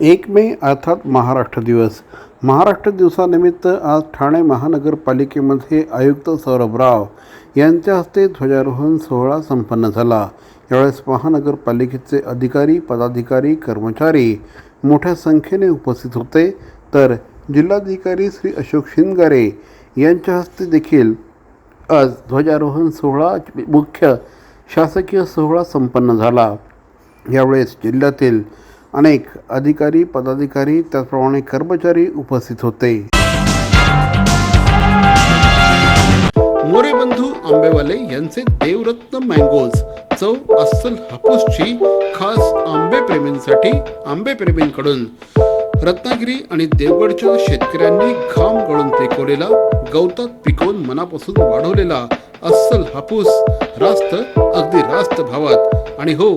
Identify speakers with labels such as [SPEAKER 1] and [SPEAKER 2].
[SPEAKER 1] एक मे अर्थात महाराष्ट्र दिवस. महाराष्ट्र दिवसानिमित्त आज ठाणे महानगरपालिकेमध्ये आयुक्त सौरभ राव यांच्या हस्ते ध्वजारोहण सोहळा संपन्न झाला. यावेळेस महानगरपालिकेचे अधिकारी पदाधिकारी कर्मचारी मोठ्या संख्येने उपस्थित होते. तर जिल्हाधिकारी श्री अशोक शिंगारे यांच्या हस्ते देखील आज ध्वजारोहण सोहळा मुख्य शासकीय सोहळा संपन्न झाला. यावेळेस जिल्ह्यातील अनेक अधिकारी पदाधिकारी त्याचप्रमाणे कर्मचारी उपस्थित होते. मोरे बंधू आंबेवाले यांचे देवरत्न मँगोज चव अस्सल हापूसची खास आंबे प्रेमींसाठी आंबे प्रेमींकडून रत्नागिरी आणि देवगडच्या शेतकऱ्यांनी घाम गळून पिकवलेला गवतात पिकवून मनापासून वाढवलेला अस्सल हापूस रास्त अगदी रास्त भावात. आणि हो